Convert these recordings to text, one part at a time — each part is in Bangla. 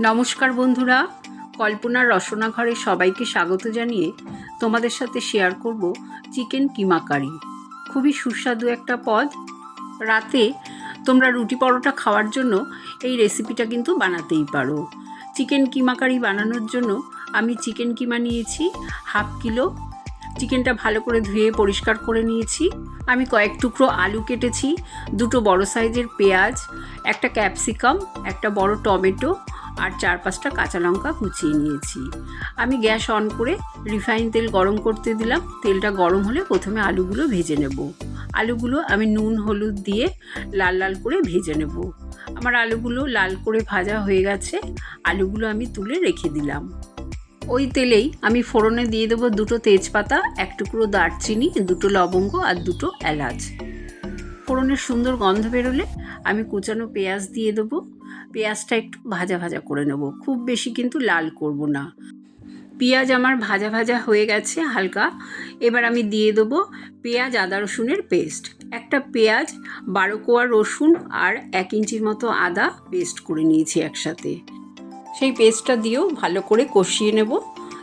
নমস্কার বন্ধুরা, কল্পনার রসনা ঘরে সবাইকে স্বাগত জানিয়ে তোমাদের সাথে শেয়ার করব চিকেন কিমা কারি। খুবই সুস্বাদু একটা পদ। রাতে তোমরা রুটি পরোটা খাওয়ার জন্য এই রেসিপিটা কিন্তু বানাতেই পারো। চিকেন কিমা কারি বানানোর জন্য আমি চিকেন কিমা নিয়েছি, হাফ কিলো। চিকেনটা ভালো করে ধুয়ে পরিষ্কার করে নিয়েছি। আমি কয়েক টুকরো আলু কেটেছি, দুটো বড় সাইজের পেঁয়াজ, একটা ক্যাপসিকাম একটা বড় টমেটো আর চার পাঁচটা কাঁচা লঙ্কা কুচিয়ে নিয়েছি। আমি গ্যাস অন করে রিফাইন তেল গরম করতে দিলাম। তেলটা গরম হলে প্রথমে আলুগুলো ভেজে নেব। আলুগুলো আমি নুন, হলুদ দিয়ে লাল লাল করে ভেজে নেব। আমার আলুগুলো লাল করে ভাজা হয়ে গেছে। আলুগুলো আমি তুলে রেখে দিলাম। ওই তেলেই আমি ফোড়নে দিয়ে দেবো দুটো তেজপাতা, এক টুকরো দারচিনি, দুটো লবঙ্গ আর দুটো এলাচ। ফোড়নের সুন্দর গন্ধ বেরোলে আমি কুচানো পেঁয়াজ দিয়ে দেবো। পেঁয়াজটা একটু ভাজা ভাজা করে নেব। খুব বেশি কিন্তু লাল করব না। পেঁয়াজ আমার ভাজা ভাজা হয়ে গেছে হালকা। এবার আমি দিয়ে দেবো পেঁয়াজ, আদা, রসুনের পেস্ট। একটা পেঁয়াজ, বারো কোয়া রসুন আর এক ইঞ্চির মতো আদা পেস্ট করে নিয়েছি একসাথে। সেই পেস্টটা দিয়েও ভালো করে কষিয়ে নেব।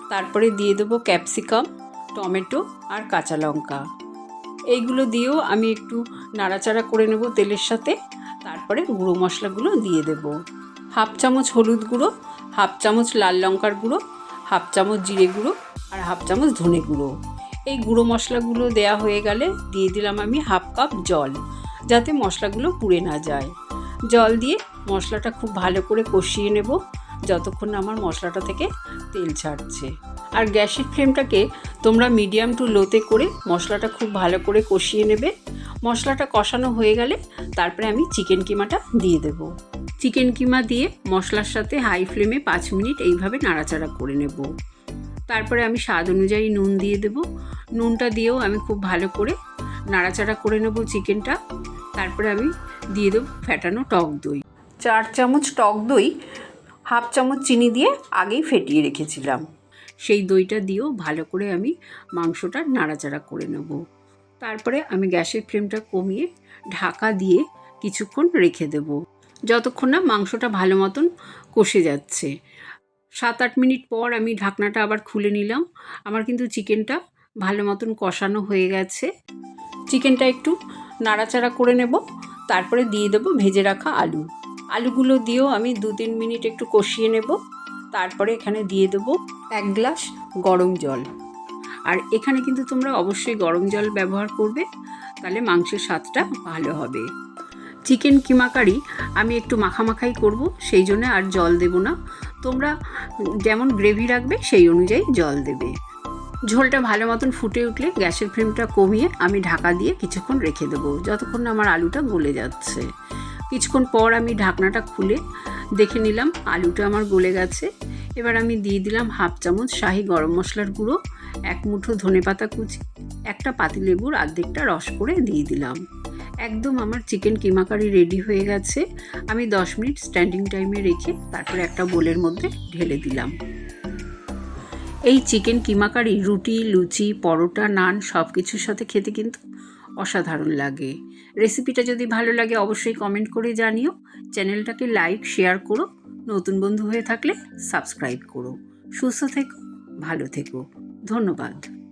তারপরে দিয়ে দেবো ক্যাপসিকাম, টমেটো আর কাঁচা লঙ্কা। এইগুলো দিয়েও আমি একটু নাড়াচাড়া করে নেব তেলের সাথে, তারপরে গুঁড়ো মশলাগুলো দিয়ে দেব। হাফ চামচ হলুদ গুঁড়ো, হাফ চামচ লাল লঙ্কার গুঁড়ো, হাফ চামচ জিরে গুঁড়ো আর হাফ চামচ ধনে গুঁড়ো। এই গুঁড়ো মশলাগুলো দেয়া হয়ে গেলে দিয়ে দিলাম আমি হাফ কাপ জল, যাতে মশলাগুলো পুড়ে না যায়। জল দিয়ে মশলাটা খুব ভালো করে কষিয়ে নেব, যতক্ষণ না আমার মশলাটা থেকে তেল ছাড়ছে। আর গ্যাসের ফ্লেমটাকে তোমরা মিডিয়াম টু লোতে করে মশলাটা খুব ভালো করে কষিয়ে নেবে মশলাটা কষানো হয়ে গেলে তারপরে আমি চিকেন কিমাটা দিয়ে দেব। চিকেন কিমা দিয়ে মশলার সাথে হাই ফ্লেমে পাঁচ মিনিট এইভাবে নাড়াচাড়া করে নেব। তারপরে আমি স্বাদ অনুযায়ী নুন দিয়ে দেব। নুনটা দিয়েও আমি খুব ভালো করে নাড়াচাড়া করে নেব চিকেনটা। তারপরে আমি দিয়ে দেবো ফ্যাটানো টক দই। চার চামচ টক দই, হাফ চামচ চিনি দিয়ে আগেই ফেটিয়ে রেখেছিলাম। সেই দইটা দিয়েও ভালো করে আমি মাংসটা নাড়াচাড়া করে নেব। তারপরে আমি গ্যাসের ফ্লেমটা কমিয়ে ঢাকা দিয়ে কিছুক্ষণ রেখে দেব। যতক্ষণ না মাংসটা ভালো মতন কষে যাচ্ছে। সাত আট মিনিট পর আমি ঢাকনাটা আবার খুলে নিলাম। আমার কিন্তু চিকেনটা ভালো মতন কষানো হয়ে গেছে। চিকেনটা একটু নাড়াচাড়া করে নেব। তারপরে দিয়ে দেবো ভেজে রাখা আলু। আলুগুলো দিয়েও আমি দু তিন মিনিট একটু কষিয়ে নেব। তারপরে এখানে দিয়ে দেবো এক গ্লাস গরম জল। আর এখানে কিন্তু তোমরা অবশ্যই গরম জল ব্যবহার করবে, তাহলে মাংসের স্বাদটা ভালো হবে। চিকেন কিমা কারি আমি একটু মাখামাখাই করব, সেই জন্য আর জল দেব না। তোমরা যেমন গ্রেভি রাখবে, সেই অনুযায়ী জল দেবে। ঝোলটা ভালো মতন ফুটে উঠলে গ্যাসের ফ্লেমটা কমিয়ে আমি ঢাকা দিয়ে কিছুক্ষণ রেখে দেবো, যতক্ষণ আমার আলুটা গলে যাচ্ছে। কিছুক্ষণ পর আমি ঢাকনাটা খুলে দেখে নিলাম, আলুটা আমার গলে গেছে। এবার আমি দিয়ে দিলাম হাফ চামচ শাহি গরম মশলার গুঁড়ো। এক মুঠো ধনে পাতা কুচি, একটা পাতিলেবুর অর্ধেকটা রস করে দিয়ে দিলাম। একদম আমার চিকেন কিমা কারি রেডি হয়ে গেছে। আমি দশ মিনিট স্ট্যান্ডিং টাইমে রেখে তারপরে একটা বোলের মধ্যে ঢেলে দিলাম। এই চিকেন কিমা কারি রুটি, লুচি, পরোটা, নান সব কিছুর সাথে খেতে কিন্তু অসাধারণ লাগে। রেসিপিটা যদি ভালো লাগে অবশ্যই কমেন্ট করে জানিও। চ্যানেলটাকে লাইক, শেয়ার করো। নতুন বন্ধু হয়ে থাকলে সাবস্ক্রাইব করো। সুস্থ থেকো, ভালো থেকো। ধন্যবাদ।